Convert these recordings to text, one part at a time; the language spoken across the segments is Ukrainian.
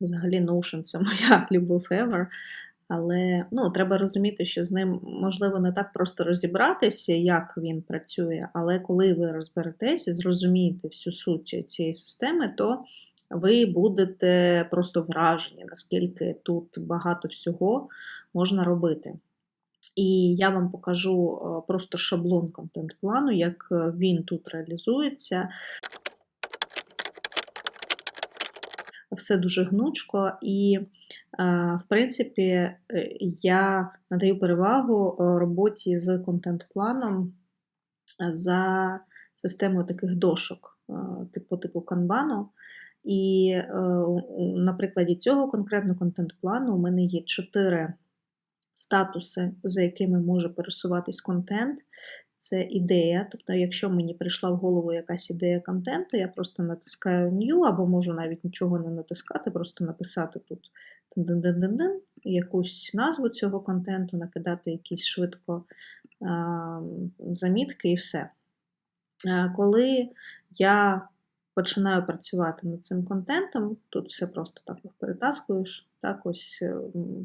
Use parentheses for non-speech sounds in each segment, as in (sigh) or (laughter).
Взагалі, Notion це (laughs) моя любов ever. Але ну, треба розуміти, що з ним можливо не так просто розібратися, як він працює, але коли ви розберетесь і зрозумієте всю суть цієї системи, то ви будете просто вражені, наскільки тут багато всього можна робити. І я вам покажу е, просто шаблон контент-плану, як е, він тут реалізується. Все дуже гнучко, і, е, в принципі, я надаю перевагу роботі з контент-планом за системою таких дошок, типу типу канбану. І на прикладі цього конкретно контент-плану у мене є чотири статуси, за якими може пересуватись контент. Це ідея. Тобто, якщо мені прийшла в голову якась ідея контенту, я просто натискаю New, або можу навіть нічого не натискати, просто написати тут якусь назву цього контенту, накидати якісь швидко замітки і все. Коли я починаю працювати над цим контентом, тут все просто так перетаскуєш. Так, ось е,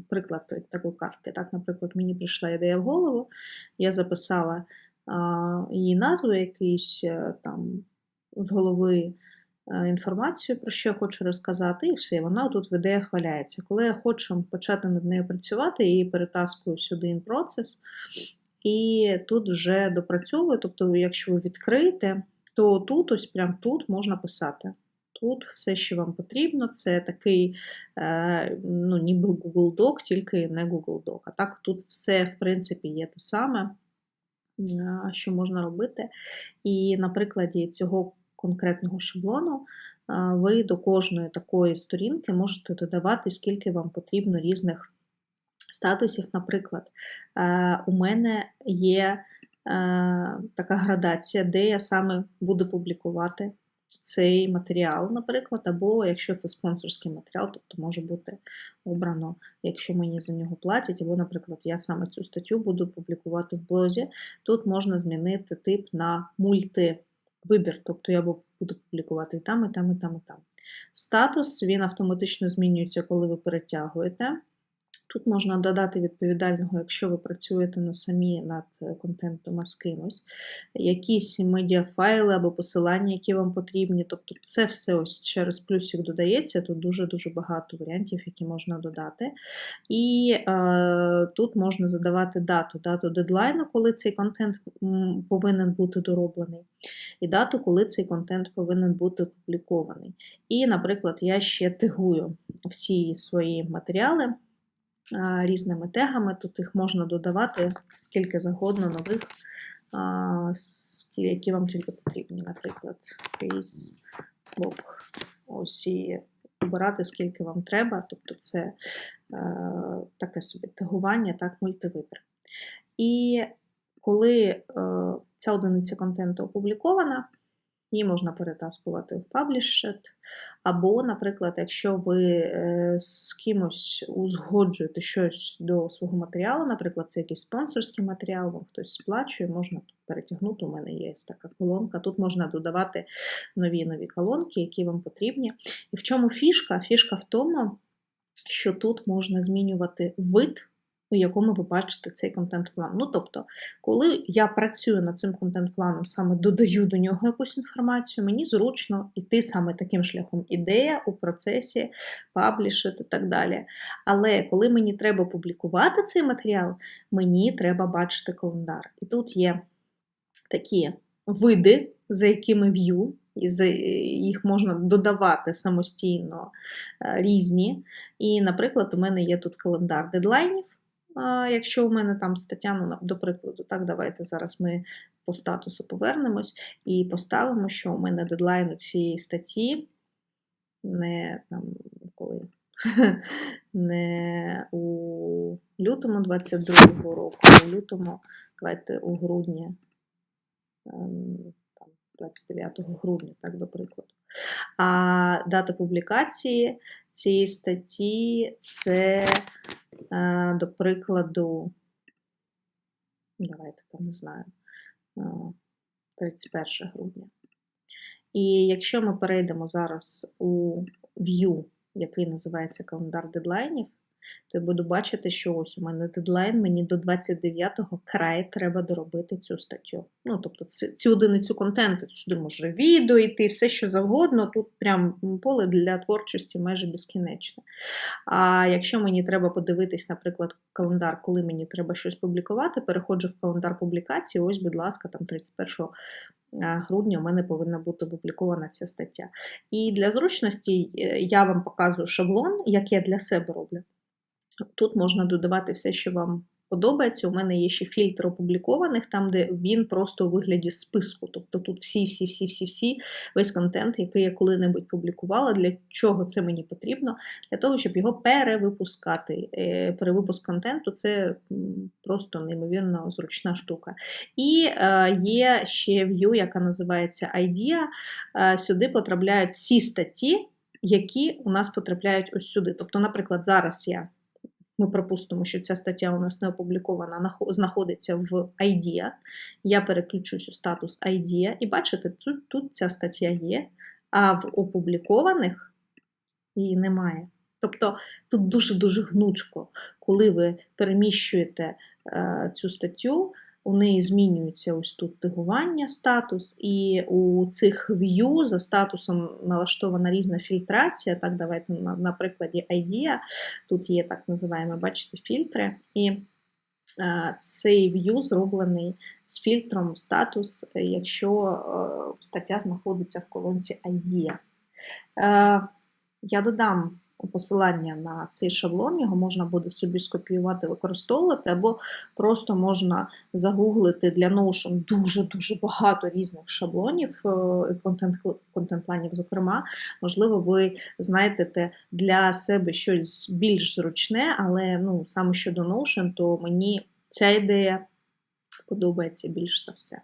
приклад такої картки. Так, Наприклад, мені прийшла ідея в голову, я записала а, її назву, якийсь е, там з голови е, інформацію, про що я хочу розказати, і все, вона тут в ідеях валяється. Коли я хочу почати над нею працювати, я її перетаскую сюди in процес, і тут вже допрацьовую. Тобто, якщо ви відкриєте, то тут, ось прямо тут можна писати. Тут все, що вам потрібно, це такий, е, ну, ніби Google Doc, тільки не Google Doc. А так тут все, в принципі, є те саме, що можна робити. І на прикладі цього конкретного шаблону ви до кожної такої сторінки можете додавати, скільки вам потрібно різних статусів. Наприклад, у мене є така градація, де я саме буду публікувати цей матеріал, наприклад, або якщо це спонсорський матеріал, тобто може бути обрано, якщо мені за нього платять, або, наприклад, я саме цю статтю буду публікувати в блозі, тут можна змінити тип на мультивибір, тобто я буду публікувати і там, і там, і там, і там. Статус він автоматично змінюється, коли ви перетягуєте. Тут можна додати відповідального, якщо ви працюєте на самі над е, контентом з кимось, якісь медіафайли або посилання, які вам потрібні. Тобто це все ось через плюсик додається, тут дуже-дуже багато варіантів, які можна додати. І е, тут можна задавати дату, дату дедлайну, коли цей контент повинен бути дороблений, і дату, коли цей контент повинен бути опублікований. І, наприклад, я ще тегую всі свої матеріали різними тегами. Тут їх можна додавати скільки завгодно нових, які вам тільки потрібні. Наприклад, Facebook. Ось і обирати, скільки вам треба. Тобто це е, таке собі тегування, так, мультивибір. І коли е, ця одиниця контенту опублікована, Її можна перетаскувати в Published, або, наприклад, якщо ви е, з кимось узгоджуєте щось до свого матеріалу, наприклад, це якийсь спонсорський матеріал, вам хтось сплачує, можна перетягнути. У мене є така колонка. Тут можна додавати нові нові колонки, які вам потрібні. І в чому фішка? Фішка в тому, що тут можна змінювати вид у якому ви бачите цей контент-план. Ну, тобто, коли я працюю над цим контент-планом, саме додаю до нього якусь інформацію, мені зручно йти саме таким шляхом. Ідея у процесі, паблішити і так далі. Але коли мені треба публікувати цей матеріал, мені треба бачити календар. І тут є такі види, за якими в'ю. Їх можна додавати самостійно е, різні. І, наприклад, у мене є тут календар дедлайнів. Якщо у мене там стаття, ну, до прикладу, так, давайте зараз ми по статусу повернемось і поставимо, що у мене дедлайн у цієї статті не там коли. (laughs) Не у лютому 22-го року, у лютому, давайте у грудні, 29 ем, грудня, так, до прикладу. А дата публікації цієї статті це до прикладу, давайте там не знаю, 31 е, грудня. І якщо ми перейдемо зараз у View який називається календар дедлайнів, то я буду бачити, що ось у мене дедлайн, мені до 29-го край треба доробити цю статтю. Ну, тобто, цю одиницю контенту, сюди може відео йти, все що завгодно. Тут прям поле для творчості майже безкінечне. А якщо мені треба подивитись, наприклад, календар, коли мені треба щось публікувати, переходжу в календар публікації. Ось, будь ласка, там 31 е, грудня у мене повинна бути опублікована ця стаття. І для зручності е, я вам показую шаблон, як я для себе роблю. Тут можна додавати все, що вам подобається. У мене є ще фільтр опублікованих, там, де він просто у вигляді списку. Тобто тут всі, всі, всі, всі, всі, весь контент, який я коли-небудь публікувала. Для чого це мені потрібно? Для того, щоб його перевипускати. Е, Перевипуск контенту це просто неймовірно зручна штука. І е, є ще view, яка називається IDEA. Е, Сюди потрапляють всі статті, які у нас потрапляють ось сюди. Тобто, наприклад, зараз я. Ми припустимо, що ця стаття у нас не опублікована, нахо- знаходиться в IDEA. Я переключусь у статус IDEA, і бачите, тут, тут ця стаття є, а в опублікованих її немає. Тобто тут дуже-дуже гнучко, коли ви переміщуєте е, цю статтю, у неї змінюється ось тут тегування, статус, і у цих view за статусом налаштована різна фільтрація. Так, давайте на, на прикладі IDEA. Тут є так називаємо, бачите, фільтри. І е, цей view зроблений з фільтром статус, якщо е, стаття знаходиться в колонці IDEA. Е, я додам посилання на цей шаблон, його можна буде собі скопіювати, використовувати, або просто можна загуглити для Notion дуже-дуже багато різних шаблонів, е, контент, контент-планів, зокрема. Можливо, ви знайдете для себе щось більш зручне, але ну, саме щодо Notion, то мені ця ідея подобається більш за все.